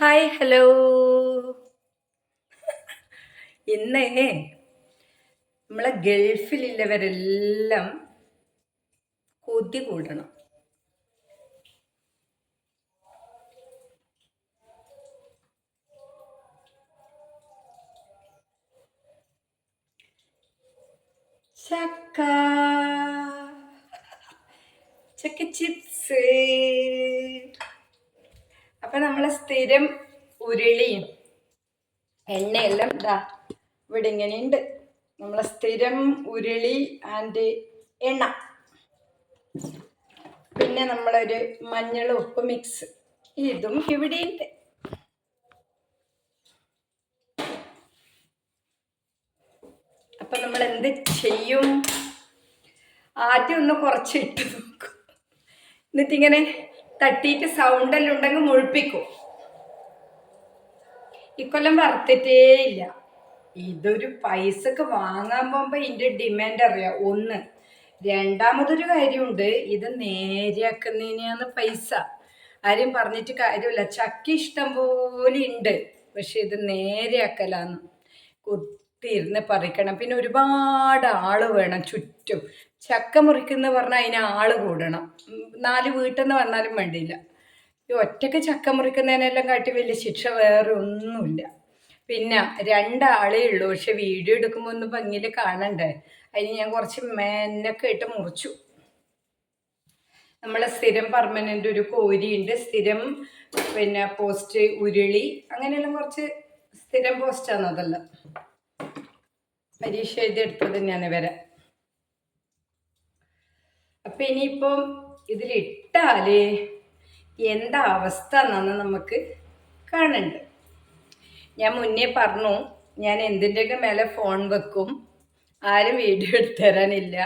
Hi hello ഇന്ന് നമ്മളെ ഗൾഫിലുള്ളവരെല്ലാം കൊതി കൂടണം ചക്ക. ചക്ക ചിപ്സ്. അപ്പൊ നമ്മൾ സ്ഥിരം ഉരുളിയും എണ്ണയെല്ലാം ഇതാ ഇവിടെ ഇങ്ങനെയുണ്ട്. നമ്മളെ സ്ഥിരം ഉരുളി ആൻഡ് എണ്ണ. പിന്നെ നമ്മളൊരു മഞ്ഞൾ ഉപ്പ് മിക്സ് ഇതും ഇവിടെയുണ്ട്. അപ്പൊ നമ്മൾ എന്ത് ചെയ്യും? ആദ്യം ഒന്ന് കുറച്ച് ഇട്ട് നോക്കും. എന്നിട്ടിങ്ങനെ തട്ടിയിട്ട് സൗണ്ടെല്ലാം ഉണ്ടെങ്കിൽ മുഴിപ്പിക്കും. ഇക്കൊല്ലം വറുത്തിട്ടേ ഇല്ല. ഇതൊരു പൈസക്ക് വാങ്ങാൻ പോകുമ്പോ ഇതിന്റെ ഡിമാൻഡ് അറിയാം. ഒന്ന് രണ്ടാമതൊരു കാര്യമുണ്ട് ഇത് നേരെയാക്കുന്നതിനാണ് പൈസ. ആരും പറഞ്ഞിട്ട് കാര്യമില്ല. ചക്ക ഇഷ്ടം പോലെ ഉണ്ട് പക്ഷെ ഇത് നേരെയാക്കലാന്ന് കുത്തിയിരുന്ന് പറിക്കണം. പിന്നെ ഒരുപാട് ആൾ വേണം ചുറ്റും. ചക്ക മുറിക്കുന്ന പറഞ്ഞാൽ അതിന് ആൾ കൂടണം. നാല് വീട്ടെന്ന് പറഞ്ഞാലും വേണ്ടിയില്ല ഈ ഒറ്റയ്ക്ക് ചക്ക മുറിക്കുന്നതിനെല്ലാം കാട്ടി വലിയ ശിക്ഷ വേറെ ഒന്നുമില്ല. പിന്നെ രണ്ടാളേ ഉള്ളൂ. പക്ഷെ വീഡിയോ എടുക്കുമ്പോൾ ഒന്ന് ഭംഗിയിൽ കാണണ്ടേ? അതിന് ഞാൻ കുറച്ച് മേനൊക്കെ ഇട്ട് മുറിച്ചു. നമ്മളെ സ്ഥിരം പെർമനന്റ് ഒരു കോരിയുണ്ട്. സ്ഥിരം പിന്നെ പോസ്റ്റ് ഉരുളി അങ്ങനെയെല്ലാം കുറച്ച് സ്ഥിരം പോസ്റ്റാണ് അതെല്ലാം? പരീക്ഷ എഴുതിയെടുത്തത് ഞാൻ വരെ അപ്പം ഇനിയിപ്പം ഇതിലിട്ടാൽ എന്താ അവസ്ഥ എന്നാണ് നമുക്ക് കാണുന്നുണ്ട് ഞാൻ മുന്നേ പറഞ്ഞു ഞാൻ എന്തിന്റെയൊക്കെ മേലെ ഫോൺ വെക്കും ആരും വീഡിയോ എടുത്തു തരാനില്ല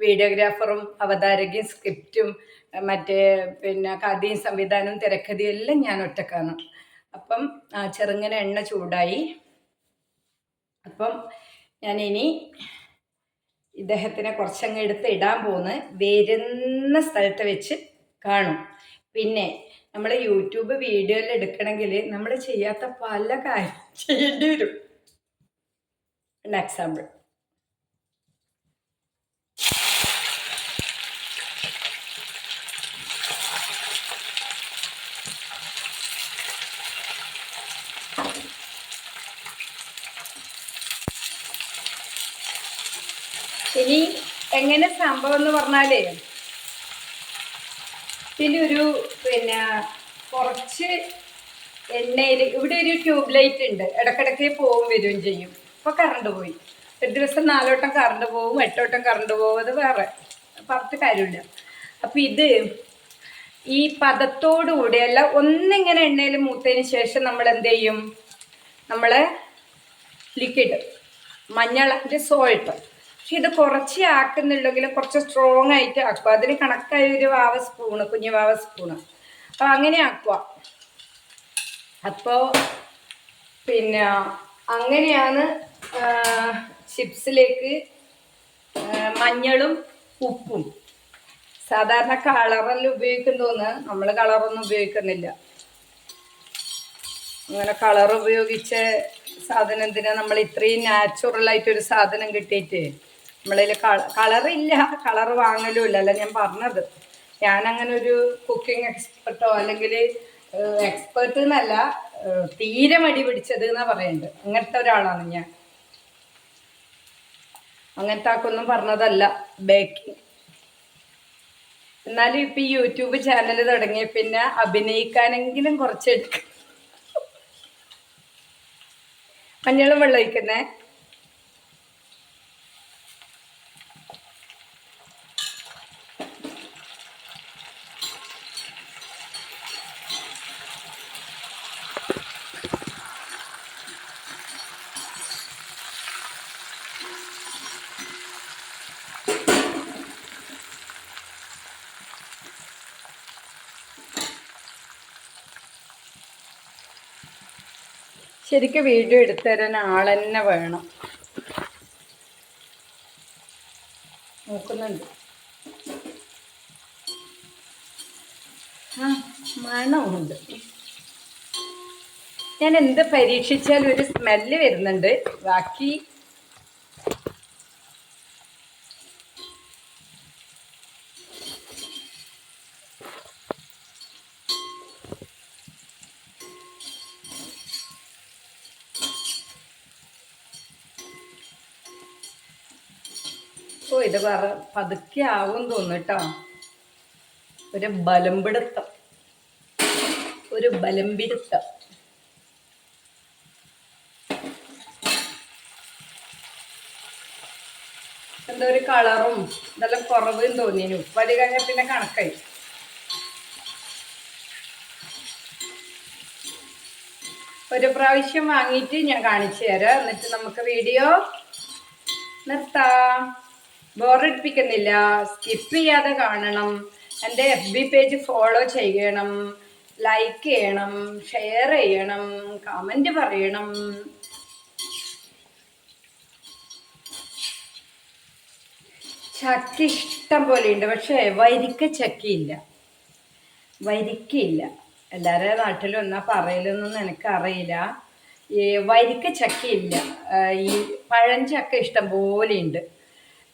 വീഡിയോഗ്രാഫറും അവതാരകയും സ്ക്രിപ്റ്റും മറ്റേ പിന്നെ കഥയും സംവിധാനവും തിരക്കഥയും എല്ലാം ഞാൻ ഒറ്റക്കാണ്. അപ്പം ചെറുങ്ങനെ എണ്ണ ചൂടായി. അപ്പം ഞാൻ ഇനി ഇദ്ദേഹത്തിനെ കുറച്ചങ്ങ് എടുത്ത് ഇടാൻ പോകുന്നത് വരുന്ന സ്ഥലത്ത് വെച്ച് കാണും. പിന്നെ നമ്മൾ യൂട്യൂബ് വീഡിയോയിൽ എടുക്കണമെങ്കിൽ നമ്മൾ ചെയ്യാത്ത പല കാര്യം ചെയ്യേണ്ടി വരും. എക്സാമ്പിൾ ഇനി എങ്ങനെ സംഭവം എന്ന് പറഞ്ഞാലേ ഒരു പിന്നെ കുറച്ച് എണ്ണയിൽ ഇവിടെ ഒരു ട്യൂബ് ലൈറ്റ് ഉണ്ട്. ഇടക്കിടക്ക് പോവും വരികയും ചെയ്യും. ഇപ്പൊ കറണ്ട് പോയി. ഒരു ദിവസം നാലോട്ടം കറണ്ട് പോവും എട്ടോട്ടം കറണ്ട് പോവും അത് വേറെ. പറഞ്ഞിട്ട് കാര്യമില്ല. അപ്പൊ ഇത് ഈ പദത്തോടുകൂടിയല്ല ഒന്നിങ്ങനെ എണ്ണയിൽ മൂത്തതിന് ശേഷം നമ്മൾ എന്ത് ചെയ്യും? നമ്മൾ ലിക്വിഡ് മഞ്ഞളിന്റെ സോൾട്ട് പക്ഷെ ഇത് കുറച്ച് ആക്കുന്നുണ്ടെങ്കിൽ കുറച്ച് സ്ട്രോങ് ആയിട്ട് ആക്കുക അതിന് കണക്കായ ഒരു വാവ സ്പൂണ് കുഞ്ഞു വാവ സ്പൂണ് അപ്പൊ അങ്ങനെ ആക്കുക അപ്പോൾ പിന്നെ അങ്ങനെയാണ് ചിപ്സിലേക്ക് മഞ്ഞളും ഉപ്പും. സാധാരണ കളറെല്ലാം ഉപയോഗിക്കുന്നതെന്ന് നമ്മൾ കളറൊന്നും ഉപയോഗിക്കുന്നില്ല. അങ്ങനെ കളർ ഉപയോഗിച്ച സാധനം എന്തിനാ? നമ്മൾ ഇത്രയും ഒരു സാധനം കിട്ടിയിട്ട്. നമ്മളതിൽ കളറില്ല. കളർ വാങ്ങലും അല്ല ഞാൻ പറഞ്ഞത്. ഞാനങ്ങനെ ഒരു കുക്കിംഗ് എക്സ്പെർട്ടോ അല്ലെങ്കിൽ എക്സ്പെർട്ട് എന്നല്ല തീരെ മടി പിടിച്ചത് എന്നാ പറയുന്നത് അങ്ങനത്തെ ഒരാളാണ് ഞാൻ. അങ്ങനത്തെ ആക്കൊന്നും പറഞ്ഞതല്ല. ബേക്കിംഗ് എന്നാലും ഇപ്പൊ ഈ യൂട്യൂബ് ചാനൽ തുടങ്ങിയ പിന്നെ അഭിനയിക്കാനെങ്കിലും കുറച്ചെടുക്കും മഞ്ഞളും വെള്ളം ഒഴിക്കുന്നേ? ശരിക്കും വീഡിയോ എടുത്തു തരാൻ ആളെന്നെ വേണം. നോക്കുന്നുണ്ട്. ആ മണമുണ്ട് ഞാൻ എന്ത് പരീക്ഷിച്ചാലും ഒരു സ്മെല്ല് വരുന്നുണ്ട്. ബാക്കി ഓ ഇത് പറ പതുക്കെ ആവും തോന്നിട്ടോ ഒരു ബലംപിടുത്തം ഒരു ബലംപിടുത്തം എന്തോ ഒരു കളറും ഇതെല്ലാം കുറവും തോന്നിയു ഉപ്പതി കഴിഞ്ഞ പിന്നെ കണക്കായി. ഒരു പ്രാവശ്യം വാങ്ങിയിട്ട് ഞാൻ കാണിച്ചു തരാം. എന്നിട്ട് നമുക്ക് വീഡിയോ നിർത്താം. ബോറടിപ്പിക്കുന്നില്ല. സ്കിപ്പ് ചെയ്യാതെ കാണണം. എന്റെ എഫ് ബി പേജ് ഫോളോ ചെയ്യണം. ലൈക്ക് ചെയ്യണം. ഷെയർ ചെയ്യണം. കമന്റ് പറയണം. ചക്ക ഇഷ്ടം പോലെയുണ്ട് പക്ഷേ വരിക്ക ചക്കയില്ല. വരിക്കയില്ല എല്ലാവരുടെ നാട്ടിലും എന്നാ പറയലൊന്നും എനിക്കറിയില്ല. ഈ വരിക്ക ചക്കയില്ല. ഈ പഴഞ്ചക്ക ഇഷ്ടം പോലെയുണ്ട്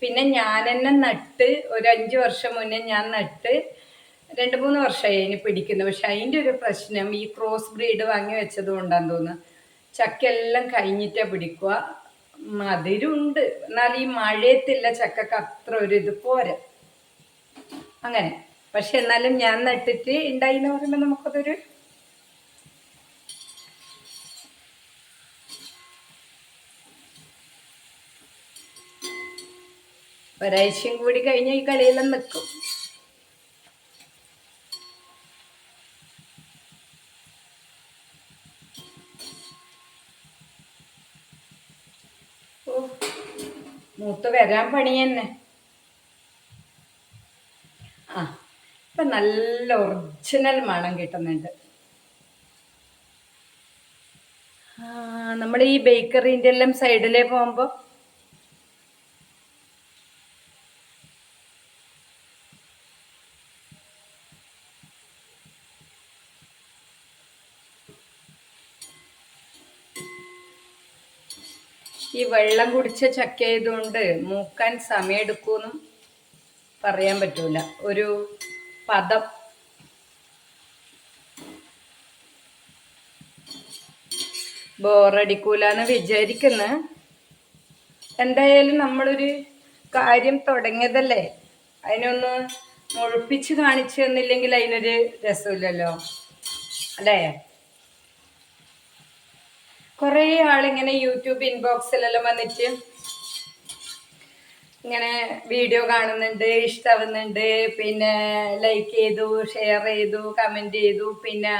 പിന്നെ ഞാൻ തന്നെ നട്ട് ഒരു അഞ്ച് വർഷം മുന്നേ ഞാൻ നട്ട് രണ്ട് മൂന്ന് വർഷമായി അതിന് പിടിക്കുന്നത് പക്ഷെ അതിന്റെ ഒരു പ്രശ്നം ഈ ക്രോസ് ബ്രീഡ് വാങ്ങി വെച്ചത് കൊണ്ടാന്ന് തോന്നുന്നു. ചക്ക എല്ലാം കഴിഞ്ഞിട്ടാ പിടിക്കുക. മധുരമുണ്ട്. എന്നാൽ ഈ മഴയത്തില്ല ചക്കക്ക് അത്ര ഒരു ഇത് പോരാ. അങ്ങനെ. പക്ഷെ എന്നാലും ഞാൻ നട്ടിട്ട് ഉണ്ടായി എന്ന് പറയുമ്പോൾ നമുക്കതൊരു ഒരാഴ്ചയും കൂടി കഴിഞ്ഞ ഈ കളിയെല്ലാം നിൽക്കും മൂത്ത് വരാൻ പണി തന്നെ. ആ ഇപ്പൊ നല്ല ഒറിജിനൽ മണം കിട്ടുന്നുണ്ട്. നമ്മൾ ഈ ബേക്കറിന്റെ എല്ലാം സൈഡിലേ പോകുമ്പോൾ ഈ വെള്ളം കുടിച്ച ചക്ക ആയതുകൊണ്ട് മൂക്കാൻ സമയമെടുക്കുമെന്നും പറയാൻ പറ്റൂല. ഒരു പദം. ബോറടിക്കൂലെന്ന് വിചാരിക്കുന്ന. എന്തായാലും നമ്മളൊരു കാര്യം തുടങ്ങിയതല്ലേ? അതിനൊന്ന് മുഴുപ്പിച്ച് കാണിച്ചു തന്നില്ലെങ്കിൽ അതിനൊരു രസമില്ലല്ലോ. അല്ലേ? കുറേ ആളിങ്ങനെ യൂട്യൂബ് ഇൻബോക്സിലെല്ലാം വന്നിട്ട് ഇങ്ങനെ വീഡിയോ കാണുന്നുണ്ട് ഇഷ്ടമാവുന്നുണ്ട് പിന്നെ ലൈക്ക് ചെയ്തു ഷെയർ ചെയ്തു കമന്റ് ചെയ്തു. പിന്നെ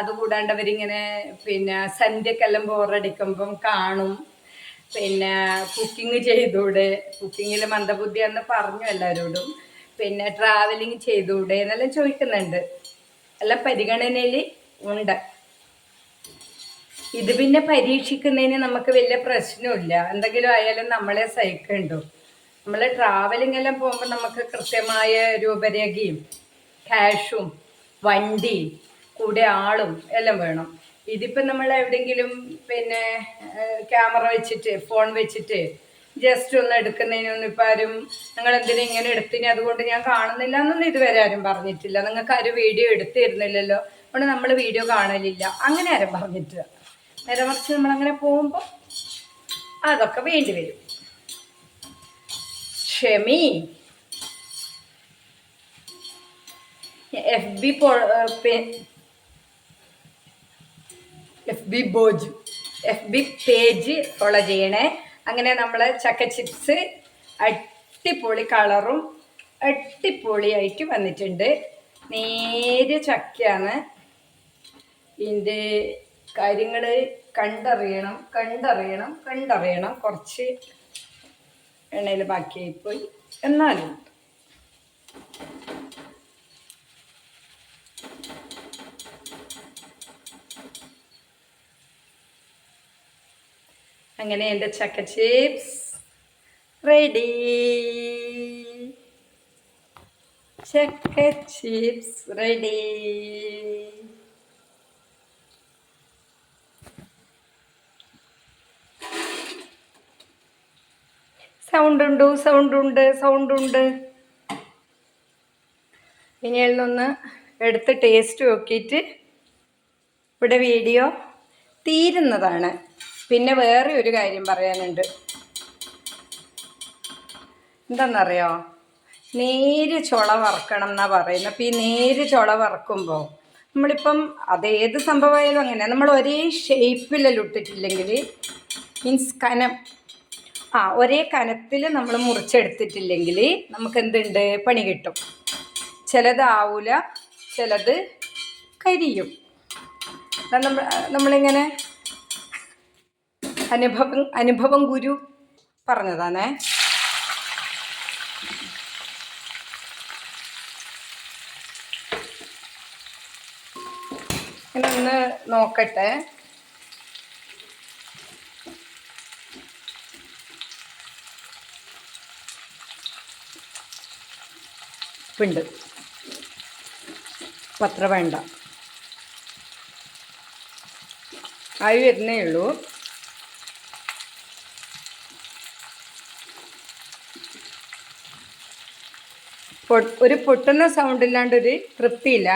അതുകൂടാണ്ട് അവരിങ്ങനെ പിന്നെ സന്ധ്യക്കെല്ലാം ബോറടിക്കുമ്പം കാണും. പിന്നെ കുക്കിംഗ് ചെയ്തൂടെ. കുക്കിങ്ങിൽ മന്ദബുദ്ധിയാന്ന് പറഞ്ഞു എല്ലാവരോടും പിന്നെ ട്രാവലിംഗ് ചെയ്തൂടെ എന്നെല്ലാം ചോദിക്കുന്നുണ്ട്. എല്ലാം പരിഗണനയിൽ ഉണ്ട്. ഇത് പിന്നെ പരീക്ഷിക്കുന്നതിന് നമുക്ക് വലിയ പ്രശ്നമില്ല. എന്തെങ്കിലും ആയാലും നമ്മളെ സഹിക്കുന്നുണ്ടോ നമ്മൾ ട്രാവലിംഗ് എല്ലാം പോകുമ്പോൾ നമുക്ക് കൃത്യമായ രൂപരേഖയും ക്യാഷും വണ്ടി കൂടെ ആളും എല്ലാം വേണം. ഇതിപ്പോൾ നമ്മൾ എവിടെയെങ്കിലും പിന്നെ ക്യാമറ വെച്ചിട്ട് ഫോൺ വെച്ചിട്ട് ജസ്റ്റ് ഒന്ന് എടുക്കുന്നതിനൊന്നും ഇപ്പം ആരും നിങ്ങൾ എന്തിനാ ഇങ്ങനെ എടുത്തിന്? അതുകൊണ്ട് ഞാൻ കാണുന്നില്ല എന്നൊന്നും ഇതുവരെ ആരും പറഞ്ഞിട്ടില്ല. നിങ്ങൾക്ക് ആരും വീഡിയോ എടുത്തിരുന്നില്ലല്ലോ. അതുകൊണ്ട് നമ്മൾ വീഡിയോ കാണലില്ല. അങ്ങനെ ആരും പറഞ്ഞിട്ടില്ല. നേരെ മറിച്ച് നമ്മളങ്ങനെ പോകുമ്പോൾ അതൊക്കെ വേണ്ടി വരും. ക്ഷമി. F B F B ബോജ്. F B page follow ചെയ്യണേ. അങ്ങനെ നമ്മൾ ചക്ക ചിപ്സ് അട്ടിപ്പൊളി കളറും അട്ടിപ്പൊളിയായിട്ട് വന്നിട്ടുണ്ട്. നേരെ ചക്കയാണ് ഇതിന്റെ കാര്യങ്ങൾ കണ്ടറിയണം കണ്ടറിയണം കണ്ടറിയണം. കുറച്ച് എണ്ണയിൽ ബാക്കിയായിപ്പോയി. എന്നാലും അങ്ങനെ എന്റെ ചക്ക ചിപ്സ് റെഡി ചക്ക ചിപ്സ് റെഡി സൗണ്ട് ഉണ്ട് സൗണ്ട് ഉണ്ട് സൗണ്ട് ഉണ്ട് ഇനി അതിൽ എടുത്ത് ടേസ്റ്റ് നോക്കിയിട്ട് ഇവിടെ വീഡിയോ തീരുന്നതാണ്. പിന്നെ വേറെ ഒരു കാര്യം പറയാനുണ്ട്. എന്താണെന്നറിയോ നേര് ചുള വറക്കണം എന്നാ പറയുന്നത് അപ്പം ഈ നേര് ചുള വറക്കുമ്പോൾ നമ്മളിപ്പം അതേത് സംഭവമായാലും അങ്ങനെ. നമ്മൾ ഒരേ ഷേപ്പിലല്ല ഇട്ടിട്ടില്ലെങ്കിൽ മീൻസ് കനം. ആ ഒരേ കനത്തിൽ നമ്മൾ മുറിച്ചെടുത്തിട്ടില്ലെങ്കിൽ നമുക്ക് എന്തുണ്ട് പണി കിട്ടും. ചിലതാവൂല ചിലത് കരിയും. നമ്മൾ നമ്മളിങ്ങനെ അനുഭവം അനുഭവം ഗുരു പറഞ്ഞതാണേ. ഇങ്ങനെ ഒന്ന് നോക്കട്ടെ. ഉണ്ട് പത്ര വേണ്ട. ആയി വരുന്നേ ഉള്ളൂ. ഒരു പൊട്ടുന്ന സൗണ്ട് ഇല്ലാണ്ട് ഒരു തൃപ്തിയില്ല.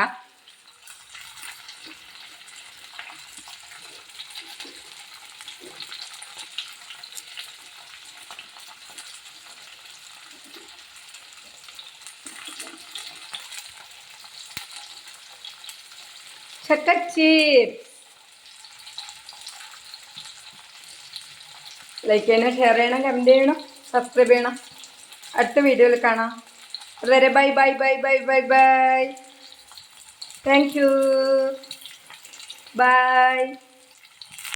ചക്കച്ചി ലൈക്ക് ചെയ്യണം ഷെയർ ചെയ്യണം കമന്റ് ചെയ്യണം സബ്സ്ക്രൈബ് ചെയ്യണം. അടുത്ത വീഡിയോയിൽ കാണാം. അതുവരെ bye bye bye bye bye bye thank you bye